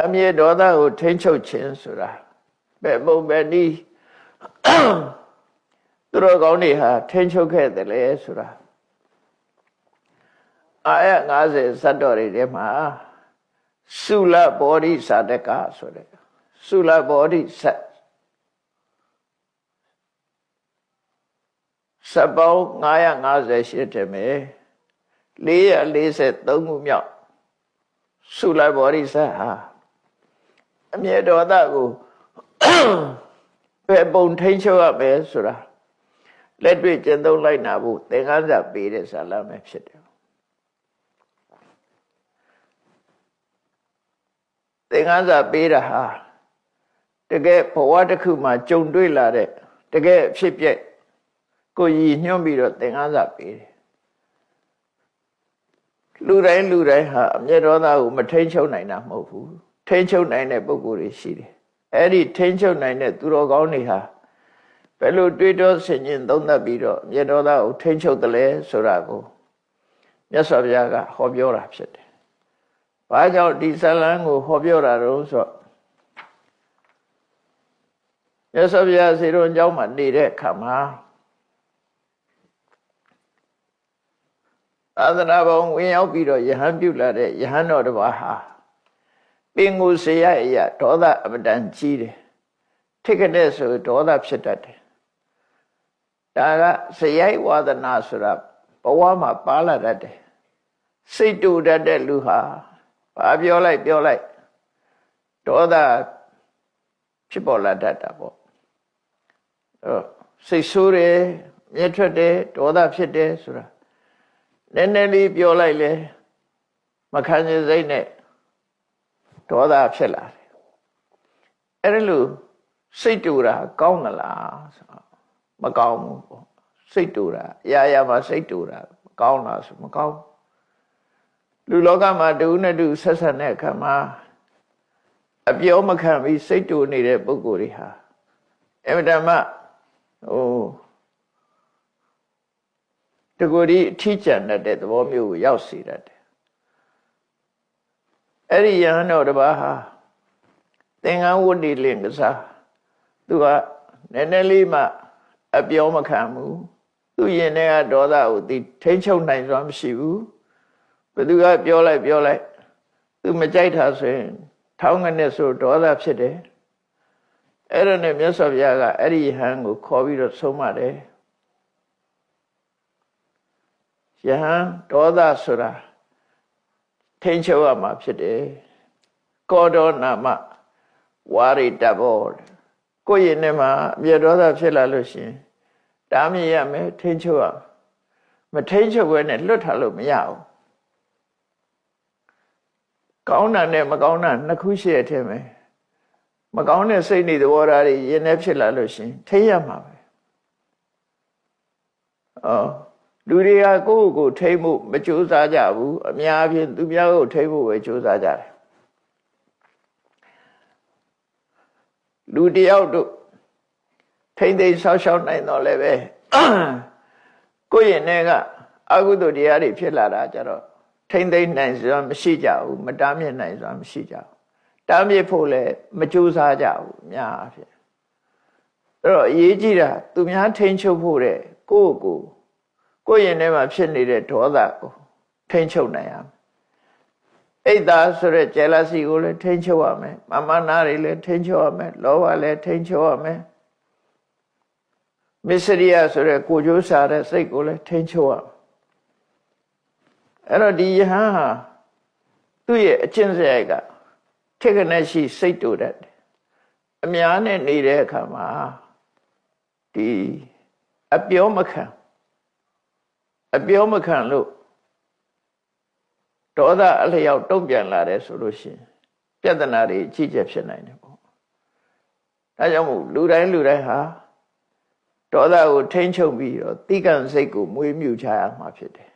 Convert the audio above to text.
အမြဲဒေါသကိုထိန်းချုပ်ခြင်းဆိုတာဘယ်ပုံပဲနည်းသူတော်ကောင်းတွေဟာထိန်းချုပ်ခဲ့တယ်လေဆိုတာအာယ90ဇတ်တော်တွေထဲမှာသုလဘောဓိစာတကဆိုတဲ့သုလဘောဓိစတ်စပ်ပေါင်း958တယ်မယ်443ခုမြောက်သုလဘောဓိစတ်ဟာ အမြဲဒေါသကိုပဲပုံထိန်ချုပ်ရမယ်ဆိုတာလက်တွေ့ကျင့်သုံးလိုက်နာဖို့သင်္ကန်းစာပေးတဲ့ဇာလမ်းပဲဖြစ်တယ်သင်္ကန်းစာပေးတာဟာတကယ်ဘဝတစ်ခုမှာကြုံတွေ့လာတဲ့တကယ်ဖြစ်ပျက်ကိုရည်ညွှန်းပြီးတော့သင်္ကန်းစာပေးတယ်လူတိုင်းလူတိုင်းဟာအမျက်ဒေါသကိုမထိန်ချုပ်နိုင်တာမဟုတ်ဘူး ထိန်ချုပ်နိုင်တဲ့ပုဂ္ဂိုလ်တွေရှိတယ်အဲ့ဒီထိန်ချုပ်နိုင်တဲ့သူတော်ကောင်းတွေဟာဘယ်လိုတွေးတောဆင်ခြင်သုံးသပ်ပြီးတော့အမျက်ဒေါသကိုထိန်ချုပ်တယ်လဲဆိုတာကိုမြတ်စွာဘုရားကဟောပြောတာဖြစ်တယ်။ဘာကြောင့်ဒီဇလန်းကိုဟောပြောတာတော့ဆိုတော့မြတ်စွာဘုရားစေတော်ကျောင်းမှာနေတဲ့အခါမှာသာသနာပေါင်းဝင်ရောက်ပြီးတော့ယဟန်ပြုလာတဲ့ယဟန်တော်တစ်ပါးဟာ ပင်ကိုစေရအရာဒေါသအမတန်ကြီးတယ်ထိတ်ကတဲ့ဆိုဒေါသဖြစ်တတ်တယ်ဒါကစရိုက်ဝါဒနာဆိုတာဘဝမှာပါလာတတ်တယ်စိတ်တူတတ်တဲ့လူဟာဘာပြောလိုက်ပြောလိုက်ဒေါသဖြစ်ပေါ်လာတတ်တာပေါ့အဲစိတ်ဆိုးတယ်မြဲထွက်တယ်ဒေါသဖြစ်တယ်ဆိုတာနည်းနည်းလေးပြောလိုက်လေမခံချင်စိတ်နဲ့ ဒေါသဖြစ်လာတယ်အဲ့ဒါလို့စိတ်တူတာကောင်းသလားဆိုမကောင်းဘူးပေါ့စိတ်တူတာအရာရာမှာစိတ်တူတာမကောင်းလားဆိုမကောင်းလူလောကမှာတူနဲ့တူဆက်ဆက်တဲ့အခါမှာအပြောမခံပြီးစိတ်တူနေတဲ့ပုဂ္ဂိုလ်တွေဟာအမတမဟိုတကူဒီအထီးကျန်တဲ့သဘောမျိုးကိုရောက်စေတတ်တယ် အဲ့ဒီယဟန်တော်တစ်ပါးဟာသင်္ကန်းဝတ္တိလင်္ကစားသူကနည်းနည်းလေးမှအပြောမခံဘူးသူရင်ထဲကဒေါသကိုဒီထိမ့်ချုပ်နိုင်စွာမရှိဘူးဘယ်သူကပြောလိုက်ပြောလိုက်သူမကြိုက်တာဆိုရင်ထောင်းငနဲ့ဆိုဒေါသဖြစ်တယ်အဲ့ဒါနဲ့မြတ်စွာဘုရားကအဲ့ဒီဟန်ကိုခေါ်ပြီးတော့ဆုံးမတယ်ယဟန်ဒေါသဆိုတာ ထိန်ချုပ်ရမှာဖြစ်တယ်ကောဒေါနာမဝါရိတဘောကိုယ့်ရင်ထဲမှာအပြည့်ဒေါသဖြစ်လာလို့ရှင်တားမြင်ရမယ်ထိန်ချုပ်ရမထိန်ချုပ်ဘဲနဲ့လွတ်ထားလို့မရဘူးကောင်းတာနဲ့မကောင်းတာနှစ်ခုရှိရထဲမယ်မကောင်းတဲ့စိတ်နေသဘောထားတွေရင်ထဲဖြစ်လာလို့ရှင်ထိရမှာပဲအော် လူတွေကကိုယ့်ကိုယ်ထိမှုမကြိုးစားကြဘူးအများဖြင့်သူများကိုထိမှုပဲကြိုးစားကြတယ်လူတယောက်တို့ထိမ့်သိမ်းဆောက်ရှောက်နိုင်တော့လည်းပဲကိုယ့်ရင်ထဲကအကုသိုလ်တရားတွေဖြစ်လာတာကြတော့ထိမ့်သိမ်းနိုင်စွာမရှိကြဘူးမတားမြစ်နိုင်စွာမရှိကြဘူးတားမြစ်ဖို့လည်းမကြိုးစားကြဘူးအများအဖြစ်အဲ့တော့အရေးကြီးတာသူများထိန်ချုပ်ဖို့တဲ့ကိုယ့်ကိုယ် ကိုယ့်ရင်ထဲမှာဖြစ်နေတဲ့ဒေါသကိုထိန်းချုပ်နိုင်ရမယ်အိတ်သားဆိုတဲ့ jealousy ကိုလည်းထိန်းချုပ်ရမယ်မာမနာတွေလည်းထိန်းချုပ်ရမယ်လောဘလည်းထိန်းချုပ်ရမယ်မစ္စရိယဆိုတဲ့ကိုကြိုးစားတဲ့စိတ်ကိုလည်းထိန်းချုပ်ရအဲ့တော့ဒီယဟန်ဟာသူ့ရဲ့အကျင့်စရိုက်ကထက်ကနေရှိစိတ်တူတတ်တယ်အများနဲ့နေတဲ့အခါမှာဒီအပြောမခံ အပြောမခံလို့ဒေါသအလျောက်တုံ့ပြန်လာတယ်ဆိုလို့ရှိရင်ပြဿနာတွေအကြီးကျယ်ဖြစ်နိုင်တယ်ပေါ့ဒါကြောင့်မို့လူတိုင်းလူတိုင်းဟာဒေါသကိုထိန်းချုပ်ပြီးတော့တိကံစိတ်ကိုမွေးမြူချရမှာဖြစ်တယ်